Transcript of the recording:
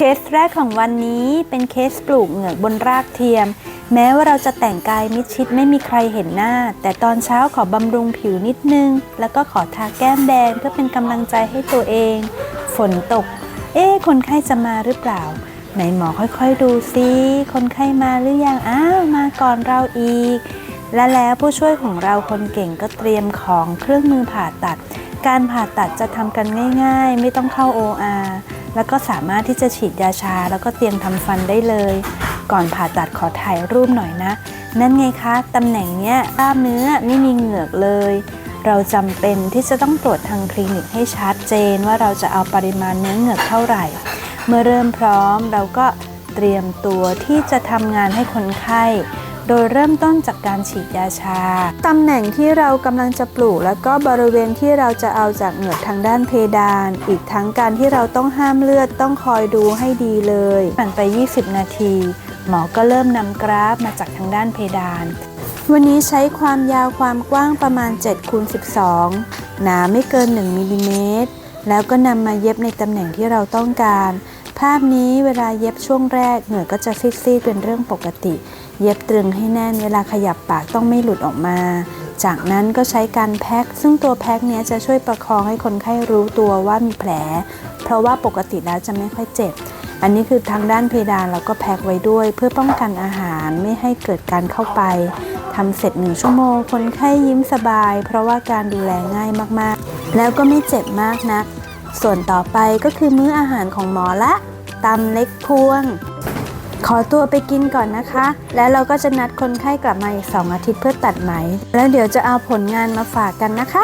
เคสแรกของวันนี้เป็นเคสปลูกเหงือกบนรากเทียม แม้ว่าเราจะแต่งกายมิดชิดไม่มีใครเห็นหน้า แต่ตอนเช้าขอบำรุงผิวนิดนึง แล้วก็ขอทาแก้มแดงเพื่อเป็นกำลังใจให้ตัวเอง ฝนตก เอ๊คนไข้จะมาหรือเปล่า ไหนหมอค่อยๆดูซิคนไข้มาหรือยังอ้าวมาก่อนเราอีก และแล้วผู้ช่วยของเราคนเก่งก็เตรียมของเครื่องมือผ่าตัด การผ่าตัดจะทำกันง่าย ๆ ไม่ต้องเข้า OR แล้วก็สามารถที่จะฉีดยาชา แล้วก็เตียมทำฟันได้เลย ก่อนผ่าตัดขอถ่ายรูปหน่อยนะ นั่นไงคะตำแหน่งเนี้ยกล้ามเนื้อไม่มีเหงือกเลย เราจำเป็นที่จะต้องตรวจทางคลินิกให้ชัดเจนว่าเราจะเอาปริมาณเนื้อเหงือกเท่าไหร่ เมื่อเริ่มพร้อมเราก็เตรียมตัวที่จะทำงานให้คนไข้ โดยเริ่มต้นจากการฉีดยาชา ตำแหน่งที่เรากำลังจะปลูก แล้วก็บริเวณที่เราจะเอาจากเหงือกทางด้านเพดาน อีกทั้งการที่เราต้องห้ามเลือดต้องคอยดูให้ดีเลยผ่านไป 20 นาที หมอก็เริ่มนำกราฟมาจากทางด้านเพดาน วันนี้ใช้ความยาวความกว้างประมาณ7คูณ12 หนาไม่เกิน 1มิลลิเมตรแล้วก็นำมาเย็บในตำแหน่งที่เราต้องการ ภาพนี้เวลาเย็บช่วงแรกเหงื่อก็จะซีดๆเป็นเรื่องปกติ เย็บตรึงให้แน่น เวลาขยับปากต้องไม่หลุดออกมา จากนั้นก็ใช้การแพ็คซึ่งตัวแพ็คนี้จะช่วยประคองให้คนไข้รู้ตัวว่ามีแผล เพราะว่าปกติแล้วจะไม่ค่อยเจ็บ อันนี้คือทางด้านเพดานเราก็แพ็คไว้ด้วย เพื่อป้องกันอาหารไม่ให้เกิดการเข้าไปทำเสร็จหนึ่งชั่วโมงคนไข้ยิ้มสบาย เพราะว่าการดูแลง่ายมากๆ แล้วก็ไม่เจ็บมากนัก ส่วนต่อไปก็คือมื้ออาหารของหมอละตำเล็กพวง ขอตัวไปกินก่อนนะคะ แล้วเราก็จะนัดคนไข้กลับมาอีก 2 อาทิตย์เพื่อตัดไหม แล้วเดี๋ยวจะเอาผลงานมาฝากกันนะคะ